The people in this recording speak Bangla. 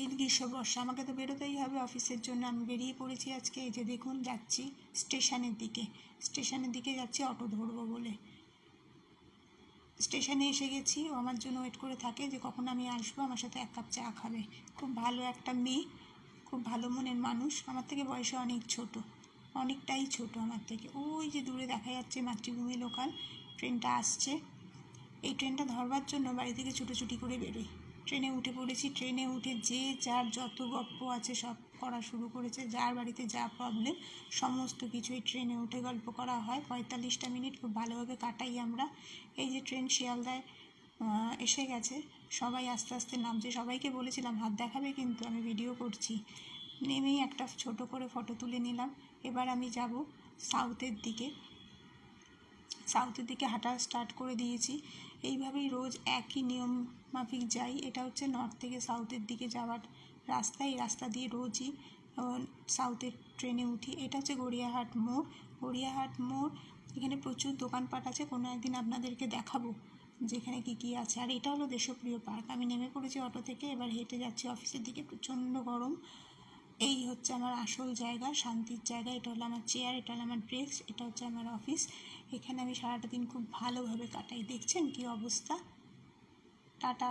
ঈদ গ্রীষ্ম বর্ষা, আমাকে তো বেরোতেই হবে অফিসের জন্য। আমি বেরিয়ে পড়েছি আজকে। এই যে দেখুন, যাচ্ছি স্টেশনের দিকে। স্টেশনের দিকে যাচ্ছি অটো ধরবো বলে। স্টেশনে এসে গেছি। ও আমার জন্য ওয়েট করে থাকে যে কখন আমি আসব। আমার সাথে এক কাপ চা খাবে। খুব ভালো একটা মেয়ে, খুব ভালো মনের মানুষ। আমার থেকে বয়সে অনেক ছোট। অনেকটাই ছোট আমার থেকে। ওই যে দূরে দেখা যাচ্ছে মাতৃভূমি লোকাল ট্রেনটা আসছে। এই ট্রেনটা ধরবার জন্য বাড়ি থেকে ছুটোছুটি করে বেরোই। ট্রেনে উঠে পড়েছি। ট্রেনে উঠে যে যার যত গপ্প আছে সব করা শুরু করেছে। যার বাড়িতে যা প্রবলেম সমস্ত কিছুই ট্রেনে উঠে গল্প করা হয়। পঁয়তাল্লিশটা মিনিট খুব ভালোভাবে কাটাই আমরা। এই যে ট্রেন শিয়ালদায় এসে গেছে। সবাই আস্তে আস্তে নামছে। সবাইকে বলেছিলাম, হাত দেখাবে কিন্তু, আমি ভিডিও করছি। নেমেই একটা ছোট করে ফটো তুলে নিলাম। এবার আমি যাব সাউথের দিকে। সাউথের দিকে হাঁটা স্টার্ট করে দিয়েছি। এইভাবেই রোজ একই নিয়ম মাফিক যাই। এটা হচ্ছে নর্থ থেকে সাউথের দিকে যাওয়ার রাস্তা। এই রাস্তা দিয়ে রোজই সাউথের ট্রেনে উঠি। এটা হচ্ছে গড়িয়াহাট মোড়। গড়িয়াহাট মোড়, এখানে প্রচুর দোকানপাট আছে। কোনো একদিন আপনাদেরকে দেখাবো যেখানে কী কী আছে। আর এটা হলো দেশপ্রিয় পার্ক। আমি নেমে পড়েছি অটো থেকে। এবার হেঁটে যাচ্ছি অফিসের দিকে। প্রচণ্ড গরম। এই হচ্ছে আমার আসল জায়গা, শান্তির জায়গা, এটা হলো আমার চেয়ার এটা হলো আমার ড্রেস এটা হচ্ছে আমার অফিস এখানে আমি সারাটা দিন খুব ভালোভাবে কাটাই। দেখছেন কি অবস্থা? টাটা।